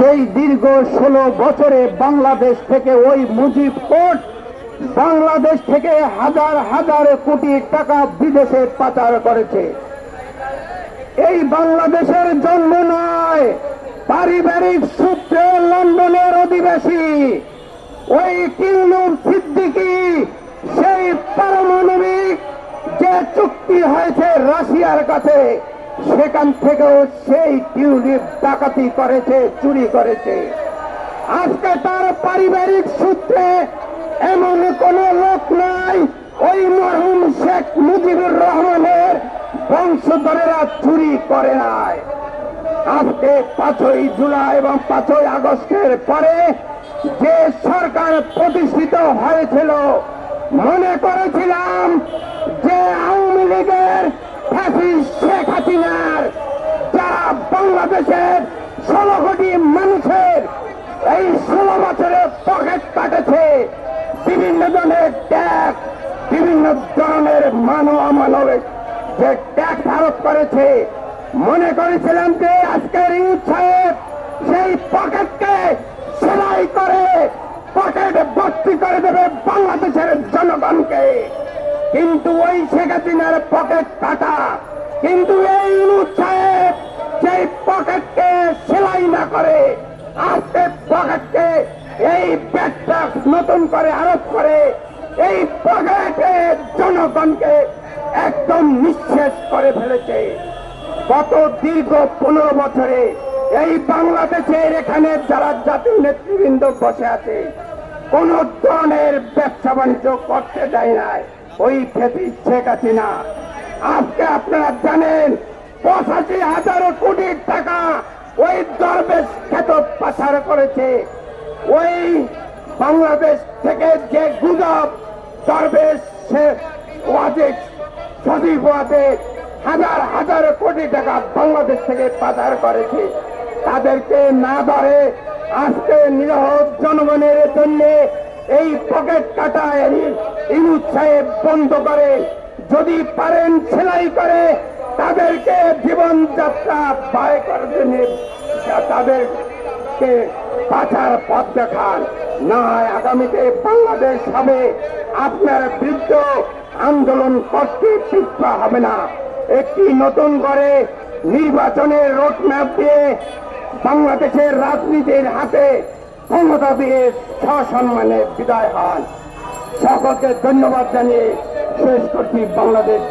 সেই দীর্ঘ ষোলো বছরে বাংলাদেশ থেকে ওই মুজিব কোর্ট বাংলাদেশ থেকে হাজার হাজার কোটি টাকা বিদেশে পাচার করেছে। এই বাংলাদেশের জন্ম নয়, পারিবারিক সূত্রে লন্ডনের অধিবাসী। ওই কিউলুর সিদ্দিকি, সেই পারমাণবিক যে চুক্তি হয়েছে রাশিয়ার কাছে। সেখান থেকেও সেই টিউলিপ ডাকাতি করেছে, চুরি করেছে। আজকে তার পারিবারিক সূত্রে এমন কোন লোক নাই, ওই মরহুম শেখ মুজিবুর রহমানের বংশধরেরা চুরি করে নাই। আজকে পাঁচই জুলাই এবং পাঁচই আগস্টের পরে যে সরকার প্রতিষ্ঠিত হয়েছিল, মনে করেছিলাম যে আওয়ামী লীগের ফ্যাসিস্ট হাসিনার যারা বাংলাদেশের ষোলো কোটি মানুষের এই ষোলো বছরে পকেট কাটেছে, বিভিন্ন ধরনের ট্যাক্স বিভিন্ন ধরনের মানব অমানবিক যে ট্যাক্স আরোপ করেছে। মনে করেছিলাম যে আজকের ইউথ সাহেব সেই পকেটকে সেলাই করে পকেট ভর্তি করে দেবে বাংলাদেশের জনগণকে। কিন্তু ওই শেখ হাসিনার পকেট কাটা কিন্তু এই সাহেব সেই পকেটকে সেলাই না করে আজকে পকেটকে এই ব্যাগটা নতুন করে আরোপ করে, এই পকেটে জনগণকে একদম নিঃশেষ করে ফেলেছে। গত দীর্ঘ পনেরো বছরে এই বাংলাদেশের এখানে যারা জাতীয় নেতৃবৃন্দ বসে আছে, কোন ধরনের ব্যবসা বাণিজ্য করতে দেয় নাই। ওই খেতি শেখ হাসিনা। আজকে আপনারা জানেন, পঁচাশি হাজার কোটি টাকা ওই দরবেশ খ্যাত পাচার করেছে। ওই বাংলাদেশ থেকে যে গুজব দরবেশ সজীব ওয়াজেদ হাজার হাজার কোটি টাকা বাংলাদেশ থেকে পাচার করেছে। তাদেরকে না ধরে আজকে নিরহ জনগণের জন্য এই পকেট কাটা ইনুজ বন্ধ করে যদি পারেন সেলাই করে, তাদেরকে জীবনযাত্রা ব্যয় করার জন্য তাদেরকে পাচার পথ দেখান। না হয় আগামীতে বাংলাদেশ হবে। আপনার বৃদ্ধ আন্দোলন করতে পিছপা হবে না। একটি নতুন করে নির্বাচনের রোডম্যাপ দিয়ে বাংলাদেশের রাজনীতির হাতে ক্ষমতা দিয়ে সসম্মানে বিদায় হন। সকলকে ধন্যবাদ জানিয়ে শেষ করছি বাংলাদেশ